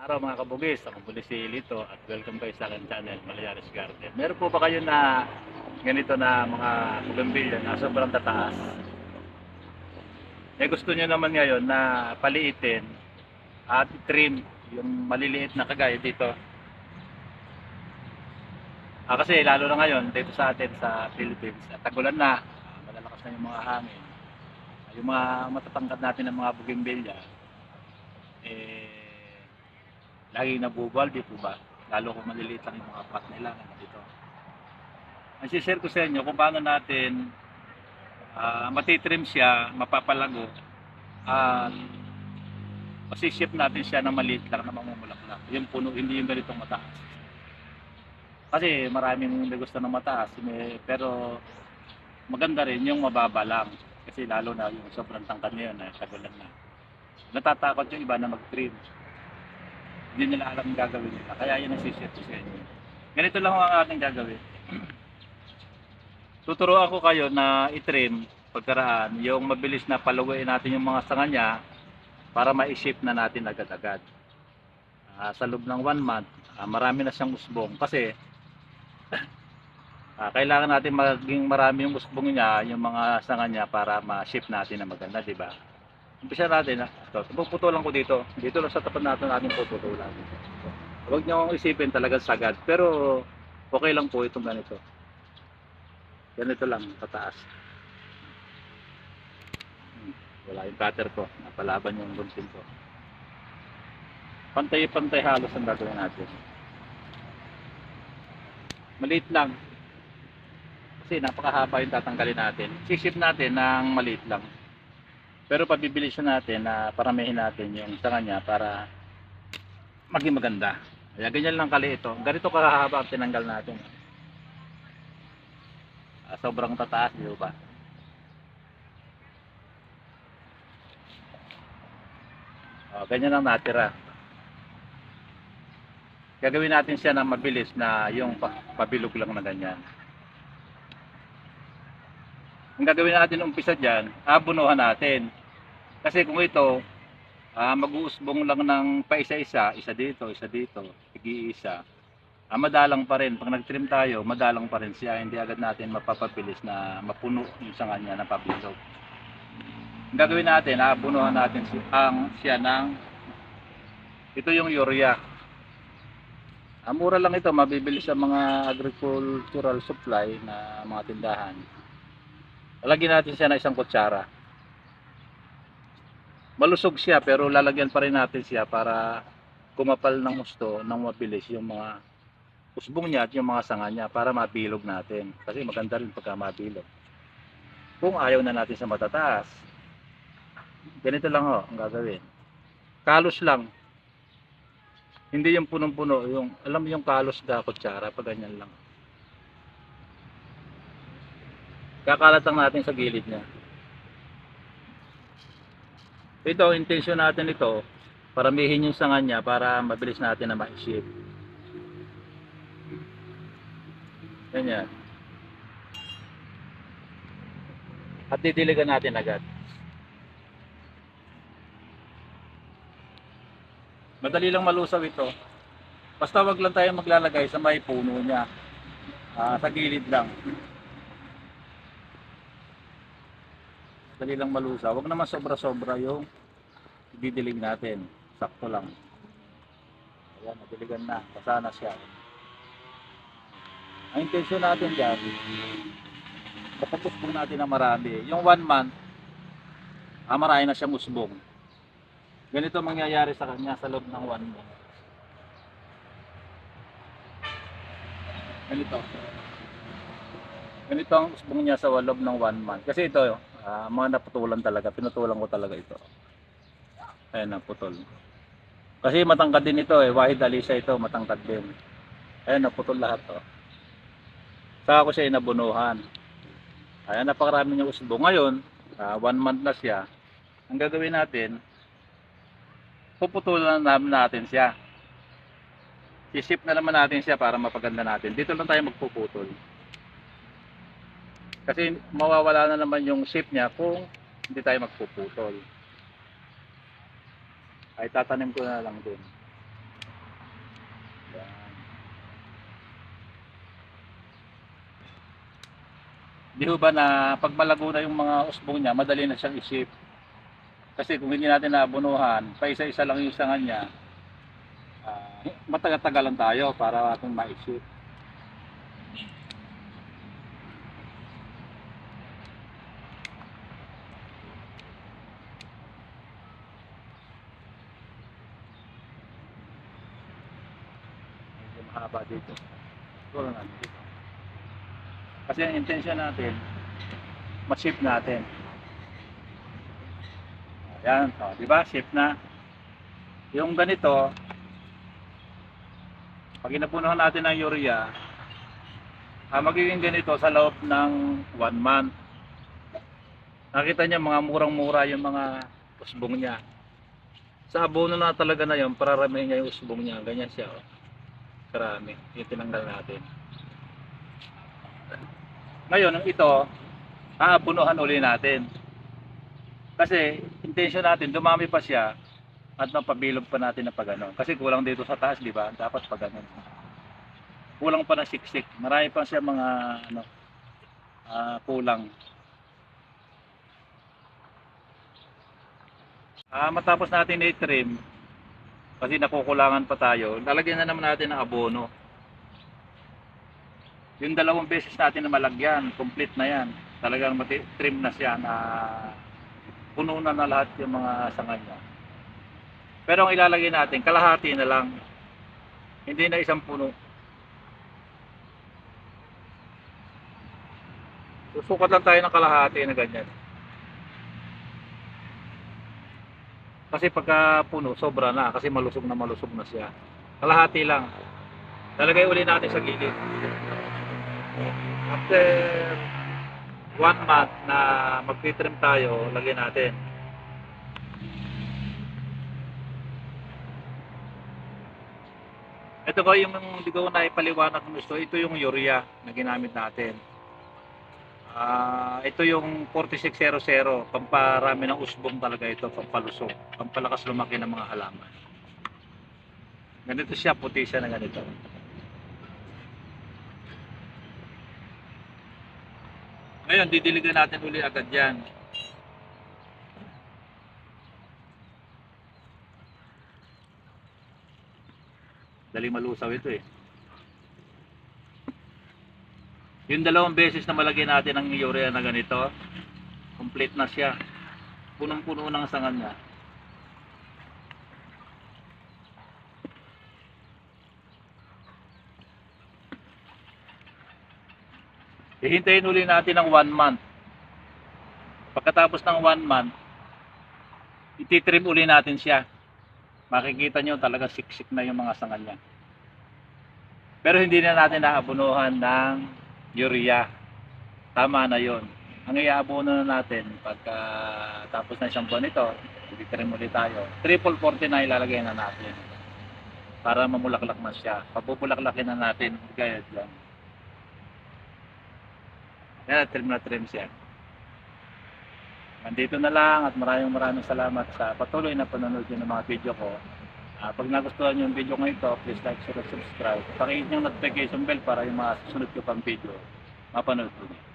araw mga kabugis, ako po si Lito at welcome kayo sa akin channel, Malayares Garden. Meron po ba kayo na ganito na mga bugambilya na sobrang tataas? Eh gusto nyo naman ngayon na paliitin at trim yung maliliit na kagaya dito. Ah, kasi lalo na ngayon dito sa atin sa Philippines, at tagulan na, malalakas na yung mga hangin. Yung mga matatangkad natin ng mga bugimbilya, eh, lagi nabubuwal, di po ba? Lalo kung maliliit lang yung mga pot nila na dito. Ang share ko sa inyo kung paano natin ah, matitrim siya, mapapalago, at masiship natin siya na maliit lang na mamumulaklak. Yung puno, hindi yung ganitong mataas. Kasi maraming may gusto ng mataas, may, pero maganda rin yung mababa lang. Kasi lalo na yung sobrang tangkad niya na tagulan na. Natatakot yung iba na mag-trim hindi nila alam yung gagawin nila. Kaya yun ang sisip ko sa inyo. Ganito lang ang ating gagawin. Tuturuan ko kayo na itrim pagkaraan yung mabilis na paluguin natin yung mga sanga niya para ma-ship na natin agad-agad. Ah, sa loob ng one month, ah, marami na siyang usbong kasi ah, kailangan natin maging marami yung usbong niya, yung mga sanga niya para ma-ship natin na maganda, di ba? Umpisa natin, ha? Ito, puputulan ko dito. Dito lang sa tapat natin natin puputulan. Huwag niyo akong isipin talagang sagad. Pero okay lang po itong ganito. Ganito lang, pataas. Wala yung cutter ko. Napalaban yung gunting ko. Pantay-pantay halos ang gagawin natin. Maliit lang. Kasi napakahaba yung tatanggalin natin. Sisip natin ng maliit lang. Pero pabibilisan natin na paramihin natin yung sa kanya para maging maganda. Kaya ganyan lang kali ito. Ganito kahaba ang tinanggal natin. Ah, sobrang tataas, di ba? Oh, ganyan lang natira. Gagawin natin siya na mabilis na yung pa- pabilog lang na ganyan. Ang gagawin natin umpisa dyan, abunuhan natin. Kasi kung ito, ah, mag-uusbong lang ng paisa-isa, isa dito, isa dito, igi-isa, ah, madalang pa rin. Pag nag-trim tayo, madalang pa rin siya. Hindi agad natin mapapabilis na mapuno yung sanga niya na pabilog. Gagawin natin, abunuhan natin si, ang siya ng, ito yung urea. Ah, mura lang ito, mabibili sa mga agricultural supply na mga tindahan. Lalagyan natin siya ng isang kutsara. Malusog siya pero lalagyan pa rin natin siya para kumapal ng gusto ng mabilis yung mga usbong niya at yung mga sanga niya para mabilog natin. Kasi maganda rin pagka mabilog. Kung ayaw na natin sa matataas, ganito lang ho ang gagawin. Kalos lang. Hindi yung punong-puno, yung alam mo yung kalos na kutsara, pag ganyan lang. Kakalat lang natin sa gilid niya. Ito, intention natin ito, paramihin yung sanga niya para mabilis natin na ma-ship. Ganyan. At didiligan natin agad. Madali lang malusaw ito. Basta wag lang tayo maglalagay sa may puno niya. Ah, sa gilid lang. Dali lang malusaw. Huwag naman sobra-sobra yung didilig natin. Sakto lang. Ayan, nadiligan na. Basa siya. Ang intensyon natin dyan, kapapusbong natin na marami. Yung one month, ah, marami na siyang usbong. Ganito mangyayari sa kanya sa loob ng one month. Ganito. Ganito ang usbong niya sa loob ng one month. Kasi ito, ah, mga naputulan talaga. Pinutulan ko talaga ito. Ayan, naputol. Kasi matangkad din ito eh. Wahid alisa ito, matangkad din. Ayan, naputol lahat to. Saka ko siya inabunuhan. Ayan, napakarami niya usbong. Ngayon, ah, one month na siya. Ang gagawin natin, puputulan namin natin siya. Isip na naman natin siya para mapaganda natin. Dito lang tayo magpuputol. Kasi mawawala na naman yung shape niya kung hindi tayo magpuputol. Ay tatanim ko na lang din. Yan. Di ba na pag malago na yung mga usbong niya, madali na siyang isip. Kasi kung hindi natin naabunuhan, pa isa-isa lang yung sanga niya, ah, matagal-tagalan tayo para ating maisip. Mahaba dito. Siguro na dito. Kasi ang intention natin, ma-ship natin. Ayan, o, di ba? Ship na. Yung ganito, pag inapunahan natin ng urea, ah, magiging ganito sa loob ng one month. Nakita niya mga murang-mura yung mga usbong niya. Sa abono na talaga na yun, pararamihin niya yung usbong niya. Ganyan siya. Oh. Karami. Yung tinanggal natin. Ngayon, ito, aabunuhan uli natin. Kasi, intention natin, dumami pa siya at mapabilog pa natin na pagano. Kasi kulang dito sa taas, di ba? Dapat pagano. Kulang pa ng siksik. Marami pa siya mga ano, ah, kulang. Ah, matapos natin i-trim, kasi nakukulangan pa tayo, lalagyan na naman natin ng abono. Yung dalawang beses natin na malagyan, complete na yan. Talagang trim na siya na puno na na lahat yung mga sanga niya. Pero ang ilalagay natin, kalahati na lang. Hindi na isang puno. Susukat lang tayo ng kalahati na ganyan. Kasi pagka puno, sobra na. Kasi malusog na malusog na siya. Kalahati lang. Lalagay uli natin sa gilid. After one month na magtitrim tayo, lagyan natin. Ito ko yung hindi ko na ipaliwanag gusto. Ito yung urea na ginamit natin. Ah, ito yung 4600, pamparami ng usbong talaga ito, pampalusog, pampalakas lumaki ng mga halaman. Ganito siya, puti siya na ganito. Ngayon, didiligan natin uli agad yan. Dali malusaw ito eh. Yung dalawang beses na malagyan natin ng urea na ganito, complete na siya. Punong-puno ng sanga niya. Hihintayin uli natin ng one month. Pagkatapos ng one month, ititrim uli natin siya. Makikita nyo talaga siksik na yung mga sanga niya. Pero hindi na natin naabunuhan ng urea. Tama na yon. Ang iaabuno na natin pagka tapos na isang buwan ito, ititrim ulit tayo. Triple 40 na ilalagay na natin. Para mamulaklak na siya. Pabubulaklakin na natin. Gayad lang. Yan, trim na trim siya. Nandito na lang at maraming maraming salamat sa patuloy na panonood nyo ng mga video ko. Ah, pag nagustuhan nyo yung video ko ito, please like, share, at subscribe. Pakihit nyo notification bell para yung mga susunod ko pang video, mapanood ko nyo.